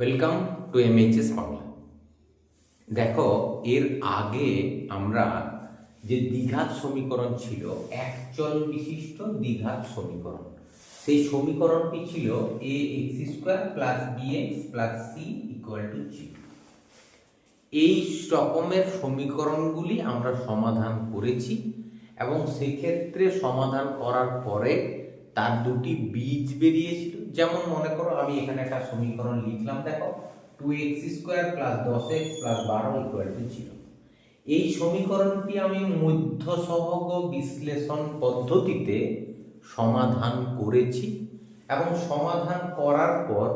Welcome to এমএইচএস Bangla দেখো, এর আগে আমরা যে দ্বিঘাত সমীকরণ ছিল, একচল বিশিষ্ট দ্বিঘাত সমীকরণ, সেই সমীকরণটি ছিল A X square plus B X plus C equal to zero এই রকমের সমীকরণগুলি আমরা সমাধান করেছি এবং সেক্ষেত্রে সমাধান করার পরে তার দুটি বীজ বেরিয়েছিল। যেমন মনে করো আমি এখানে একটা সমীকরণ লিখলাম, দেখো টু এক্স স্কোয়ার প্লাস দশ এক্স প্লাস বারো ইকুয়াল টু জিরো এই সমীকরণটি আমি মধ্য সহগ বিশ্লেষণ পদ্ধতিতে সমাধান করেছি এবং সমাধান করার পর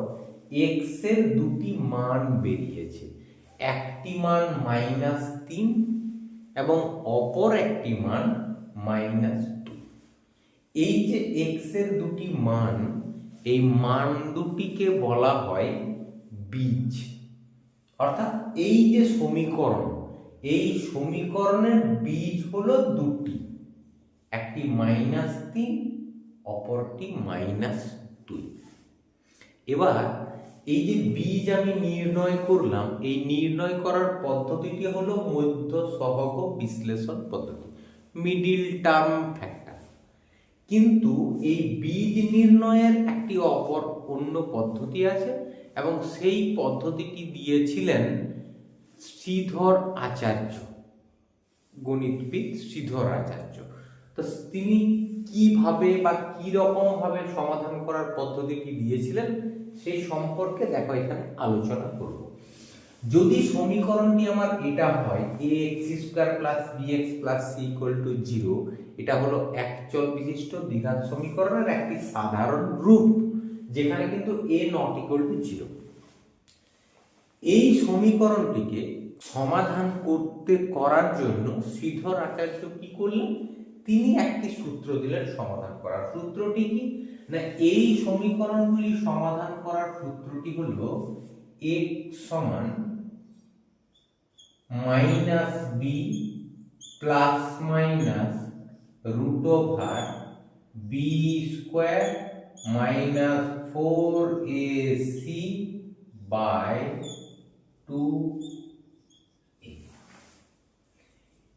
এক্সের দুটি মান বেরিয়েছে। একটি মান মাইনাস তিন এবং অপর একটি মান মাইনাস টু এই যে এক্সের দুটি মান এই মান দুটিকে বলা হয় বীজ। অর্থাৎ এই যে সমীকরণ, এই সমীকরণের বীজ হলো দুটি। একটি মাইনাস তিন, অপরটি মাইনাস দুই। এবার এই যে বীজ আমি নির্ণয় করলাম, এই নির্ণয় করার পদ্ধতিটি হলো মধ্য সহগ বিশ্লেষণ পদ্ধতি, মিডিল টার্ম ফ্যাক্টর। কিন্তু এই বীজ নির্ণয়ের একটি অপর অন্য পদ্ধতি আছে এবং সেই পদ্ধতিটি দিয়েছিলেন শ্রীধর আচার্য, গণিতবিদ শ্রীধর আচার্য। তো তিনি কীভাবে বা কি রকম ভাবে সমাধান করার পদ্ধতিটি দিয়েছিলেন সেই সম্পর্কে দেখো, এখানে আলোচনা করব। যদি সমীকরণটি আমার এটা হয় A X square plus B X plus C equal to zero এটা হলো একচল বিশিষ্ট দ্বিঘাত সমীকরণের একটি সাধারণ রূপ, যেখানে কিন্তু A not equal to zero এই সমীকরণটিকে সমাধান করতে করার জন্য শ্রীধর আচার্য কি করলেন? তিনি একটি সূত্র দিলেন সমাধান করার। সূত্রটি কি? না, এই সমীকরণগুলি সমাধান করার সূত্রটি হলো এক্স সমান minus B plus minus root over B square minus four A C by two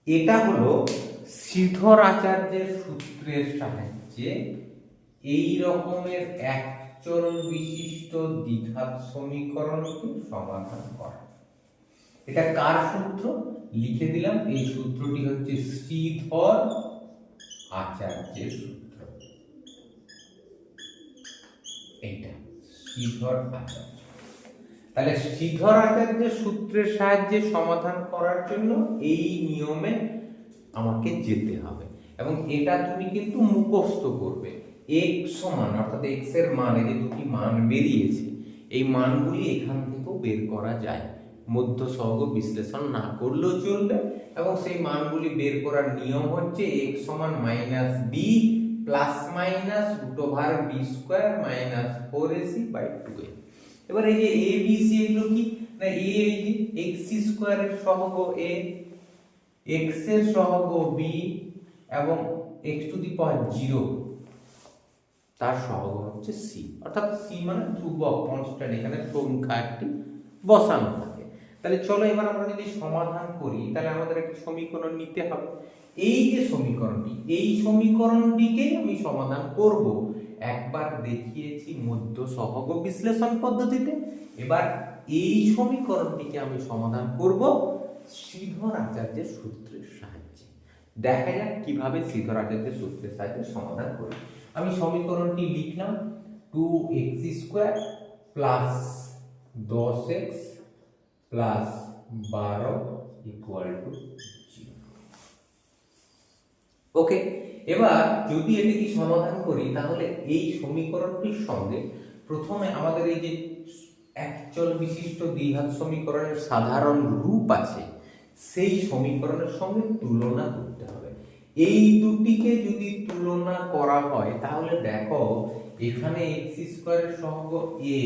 এটা হলো শ্রীধর আচার্যের সূত্রের সাহায্যে এই রকমের একচল বিশিষ্ট দ্বিঘাত সমীকরণকে সমাধান করা। এটা কার সূত্র? লিখে দিলাম, এই সূত্রটি হচ্ছে শ্রীধর আচার্যের সূত্র। এইটা, শ্রীধর আচার্য। তাহলে শ্রীধর আচার্যের সূত্রের সাহায্যে সমাধান করার জন্য এই নিয়মে আমাকে যেতে হবে। এবং এটা তুমি কিন্তু মুখস্থ করবে। এক্স সমান, অর্থাৎ এক্সের মান যে দুটি মান বেরিয়েছে, এই মানগুলি এখান থেকেও বের করা যায়। মধ্য সহগ বিশ্লেষণ না করলেও চলবে এবং সেই মানগুলি বের করার নিয়ম হচ্ছে এক্স সমান minus B plus minus root over B square minus four AC by two A এবার এই যে এ বি সি এগুলো কি? না এ এই যে এক্স স্কোয়ারের সহগ এ এক্সের সহগ বি এবং X to the power zero তার সহগ হচ্ছে সি অর্থাৎ সি মানে ধ্রুবক কনস্ট্যান্ট এখানে সংখ্যা একটি বসানো। তাহলে চলো এবার আমরা যদি সমাধান করি, তাহলে আমাদের একটি সমীকরণ নিতে হবে। এই যে সমীকরণটি, এই সমীকরণটিকে আমি সমাধান করব। একবার দেখিয়েছি মধ্য সহগ বিশ্লেষণ পদ্ধতিতে। এবার এই সমীকরণটিকে আমি সমাধান করব শ্রীধর আচার্যের সূত্রের সাহায্যে। দেখা যাক কীভাবে শ্রীধর আচার্যের সূত্রের সাহায্যে সমাধান করি। আমি সমীকরণটি লিখলাম টু এক্স স্কোয়ার প্লাস দশ এক্স প্লাস বারো ইকুয়াল টু জিরো ওকে এবার যদি এটিকে সমাধান করি, তাহলে এই সমীকরণটির সঙ্গে প্রথমে আমাদের এই যে একচল বিশিষ্ট দ্বিঘাত সমীকরণের সাধারণ রূপ আছে, সেই সমীকরণের সঙ্গে তুলনা করি এই দুটিকে যদি তুলনা করা হয়, তাহলে দেখো, এখানে এক্স স্কোয়ারের সহগ এ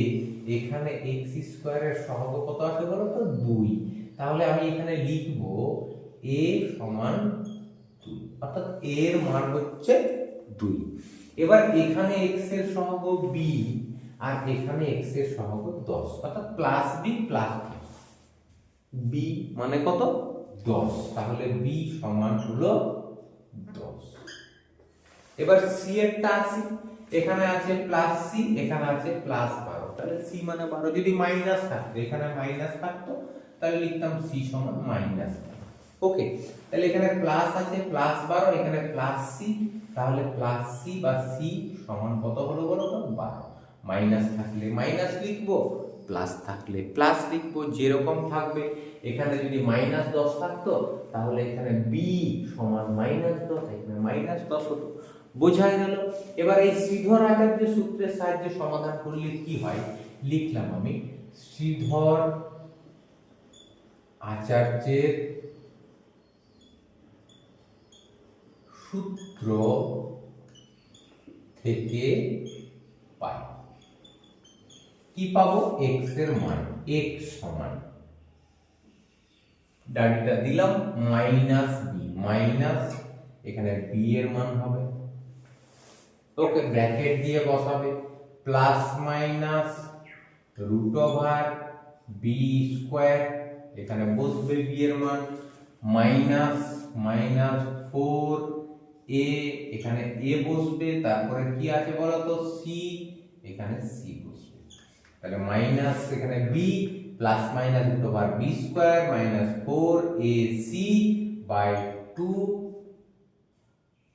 এখানে এক্স স্কোয়ারের সহগ কত আছে বলো তো দুই। তাহলে আমি এখানে লিখব এ সমান দুই। অর্থাৎ এর মান হচ্ছে দুই। এবার এখানে এক্সের সহগ বি আর এখানে এক্সের সহগ দশ। অর্থাৎ প্লাস বি প্লাস বি মানে কত? দশ। তাহলে বি সমান হলো দশ। এবার সি এরটা আছে, এখানে আছে প্লাস সি এখানে আছে প্লাস বারো। তাহলে সি মানে বারো। যদি মাইনাস থাকতো, এখানে মাইনাস থাকতো, তাহলে লিখতাম সি সমান মাইনাস ওকে তাহলে এখানে প্লাস আছে প্লাস বারো, এখানে প্লাস সি তাহলে প্লাস সি বা সি সমান কত হলো বলো বারো। মাইনাস থাকলে মাইনাস লিখব। প্লাস থাকলে প্লাস লিখব যেরকম থাকবে, এখানে যদি মাইনাস দশ থাকতো, তাহলে এখানে বি সমান মাইনাস দশ, এখানে মাইনাস দশ হতো। বোঝা গেল? এবার এই শ্রীধর আচার্য সূত্রের সাহায্যে সমাধান করলে কি হয়? লিখলাম আমি, শ্রীধর আচার্যের সূত্র থেকে পাই। কি পাবো? X এর মান, x সমান। ডানটা দিলাম মাইনাস বি মাইনাস এখানে বি এর মান হবে। ওকে ব্র্যাকেট দিয়ে বসাবে plus minus root over B square এখানে বসবে বি এর মান মাইনাস মাইনাস ফোর এ এখানে এ বসবে, তারপরে কি আছে বলতো? সি এখানে সি তাহলে মাইনাস এখানে B plus minus root over B square minus four A C by two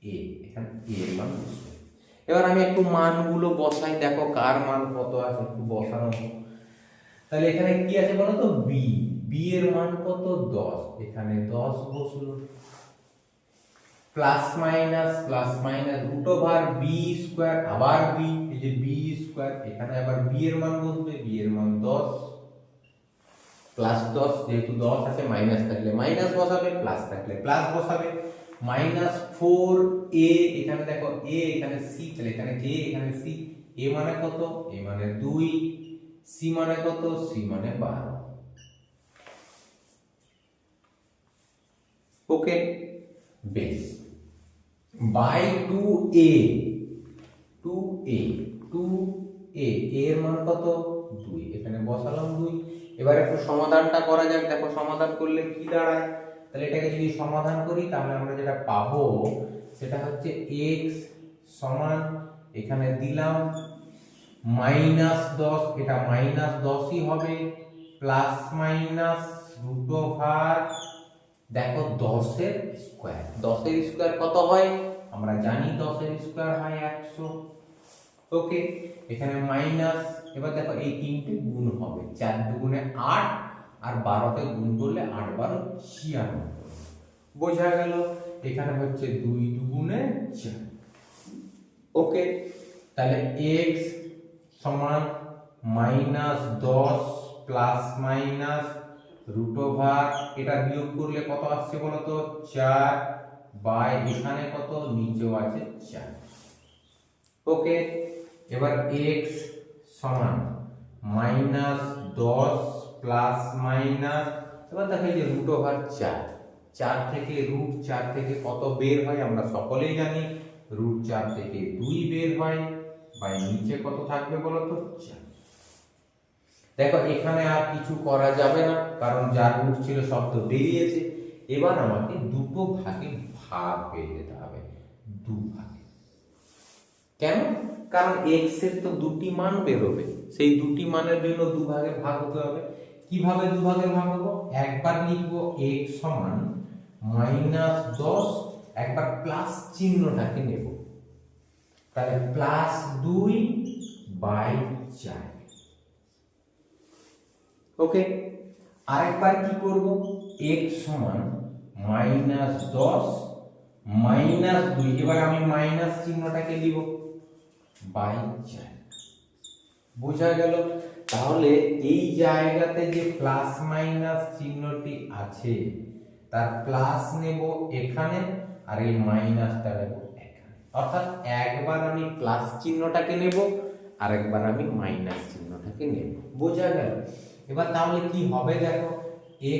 A এখানে এ এর মান এবার আমি একটু মানগুলো বসাই, দেখো কার মান কত আছে, একটু বসানো তাহলে এখানে কি আছে বলো তো? বি বি এর মান কত? দশ। এখানে দশ বসল। Plus minus plus minus root over B square আবার বি এই যে বি স্কোয়ার এখানে আবার বি এর মান বসবে বি এর মান দশ প্লাস দশ, যেহেতু দশ আছে মাইনাস থাকলে মাইনাস বসাবে প্লাস থাকলে প্লাস বসাবে। মাইনাস ফোর এ এখানে দেখো এ এখানে সি তাহলে এখানে এ এখানে সি এ মানে কত? এ মানে দুই সি মানে কত? সি মানে বারো। ওকে বেশ। By two A two A two A এর মান কত? দুই। এখানে বসালাম দুই। এবার একটু সমাধানটা করা যাক। দেখো, সমাধান করলে কি দাঁড়ায়? তাহলে এটাকে যদি সমাধান করি, তাহলে আমরা যেটা পাবো, সেটা হচ্ছে এক্স সমান, এখানে দিলাম, মাইনাস দশ। এটা মাইনাস দশই হবে, প্লাস মাইনাস রুট ওভার, দেখো, দশের স্কোয়ার। দশের স্কোয়ার কত হয়? আমরা জানি দশের স্কোয়ার হয় একশো। ওকে, এখানে মাইনাস এবার দেখো এই তিনটে গুণ হবে। চার দুগুণে আট আর বারোতে গুণ করলে আট বারো ছিয়ানব্বই। বোঝা গেল? এখানে হচ্ছে দুই দুগুণে চার। ওকে, তাহলে এক্স সমান মাইনাস দশ প্লাস মাইনাস রুট ওভার এটা বিয়োগ করলে কত আসছে বলো তো চার বাই এখানে কত? নিচেও আছে চার। ওকে এবার এক্স সমান মাইনাস দশ প্লাস মাইনাস, এবার দেখো যে রুট ওভার চার। চার থেকে রুট চার থেকে কত বের হয় আমরা সকলেই জানি। রুট চার থেকে দুই বের হয় বাই নিচে কত থাকবে বলো তো চার। দেখো, এখানে আর কিছু করা যাবে না, কারণ যার রুট ছিল তো বেরিয়েছে। এবার আমাকে দুটো ভাগে ভাগ হয়ে যেতে হবে। দু ভাগে কেন? কারণ এক্সের তো দুটি মান বেরোবে সেই দুটি মানের জন্য দু ভাগে ভাগ হতে হবে। কীভাবে দু ভাগে ভাগ হব? একবার লিখব এক্স সমান মাইনাস দশ, একবার প্লাস চিহ্নটাকে নেব। তাহলে প্লাস দুই বাই চার। ওকে আরেকবার কি করব? x সমান মাইনাস দশ, মাইনাস দুই। এবার আমি মাইনাস চিহ্নটাকে দিব বাই চার বোঝা গেল? তাহলে এই জায়গাতে যে প্লাস মাইনাস চিহ্নটি আছে, তার প্লাস নেব এখানে আর এই মাইনাসটা নেব এখানে। অর্থাৎ একবার আমি প্লাস চিহ্নটাকে নেব আর একবার আমি মাইনাস চিহ্নটাকে নেব। বোঝা গেল? এবার তাহলে কি হবে দেখো?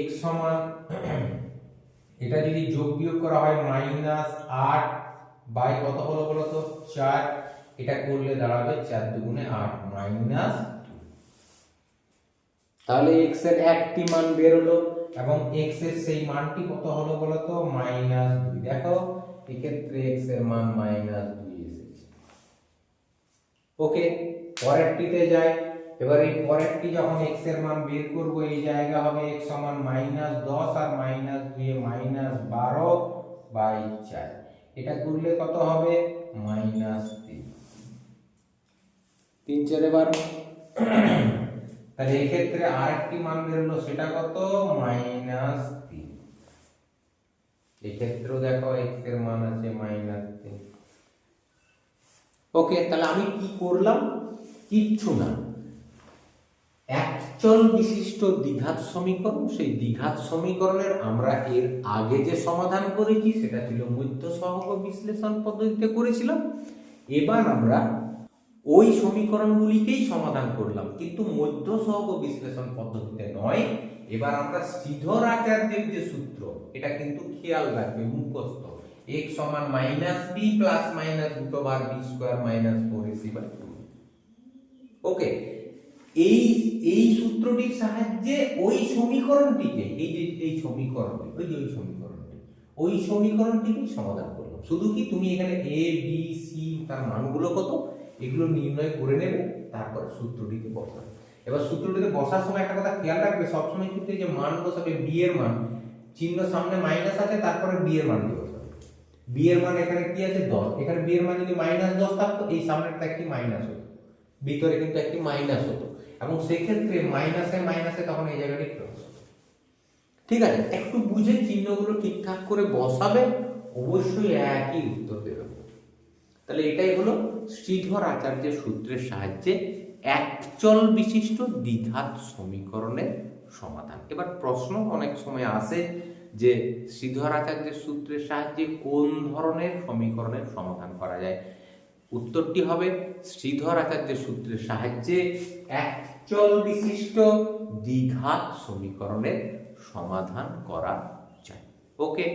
x সমান, এটা যদি যোগ বিয়োগ করা হয় মাইনাস আট বাই কত হলো বলো তো? চার। এটা করলে দাঁড়াবে চার দুগুণে আট মাইনাস তাহলে এক্সের একটি মান বেরোলো এবং এক্সের সেই মানটি কত হলো বলতো? মাইনাস দুই। দেখো, এক্ষেত্রে এক্সের মান মাইনাস দুই এসেছে। ওকে, পরেরটিতে যাই। এবার এই পরেরটি যখন এক্সের মান বের করব, এই জায়গা হবে এক্স সমান মাইনাস দশ আর মাইনাস দুই মাইনাস বারো বাই চার। এটা করলে কত হবে? মাইনাস তিন, চারে বারো তাহলে এক্ষেত্রে আরেকটি মান বেরোলো সেটা কত? মাইনাস তিন। এক্ষেত্রেও দেখো এক্সের মান আছে মাইনাস তিন। ওকে, তাহলে আমি কি করলাম? কিচ্ছু না। একচল বিশিষ্ট দ্বিঘাত সমীকরণ, সেই দ্বিঘাত সমীকরণের আমরা এর আগে যে সমাধান করেছি, সেটা ছিল মধ্য সহগ বিশ্লেষণ পদ্ধতিতে করেছিলাম। এবার আমরা ওই সমীকরণগুলিকেই সমাধান করলাম। কিন্তু মধ্য সহগ বিশ্লেষণ পদ্ধতিতে নয়। এবার আমরা শ্রীধর আচার্যের যে সূত্র, এটা কিন্তু খেয়াল রাখবে মুখস্থ। x সমান minus B plus minus root over B square minus four AC by two okay এই এই সূত্রটির সাহায্যে ওই সমীকরণটিকে, এই যে, এই সমীকরণটি ওই যে ওই সমীকরণটি ওই সমীকরণটিকেই সমাধান করলাম। শুধু কি তুমি এখানে এ বি সি তার মানগুলো কত? এগুলো নির্ণয় করে নেবে, তারপরে সূত্রটিতে বসাবে। এবার সূত্রটিতে বসার সময় একটা কথা খেয়াল রাখবে, সবসময় কিন্তু যে মান বসাবে বি এর মান, চিহ্ন সামনে মাইনাস আছে, তারপরে বি এর মান দিয়ে বসাবে। বি এর মান এখানে কি আছে? দশ। এখানে বি এর মান যদি মাইনাস দশ থাকতো, এই সামনেরটা একটি মাইনাস হতো। ভিতরে কিন্তু একটি মাইনাস হতো। এবং সেক্ষেত্রে মাইনাসে মাইনাসে তখন এই জায়গাটি প্লাস ঠিক আছে? একটু বুঝে চিহ্নগুলো ঠিকঠাক করে বসাবে, অবশ্যই একই উত্তর দেবে। তাহলে এটাই হলো শ্রীধর আচার্যের সূত্রের সাহায্যে একচল বিশিষ্ট দ্বিঘাত সমীকরণের সমাধান। এবার প্রশ্ন অনেক সময় আসে যে শ্রীধর আচার্যের সূত্রের সাহায্যে কোন ধরনের সমীকরণের সমাধান করা যায়? উত্তরটি হবে শ্রীধর আচার্যের সূত্রের সাহায্যে একচল বিশিষ্ট দ্বিঘাত সমীকরণের সমাধান করা যায়। ওকে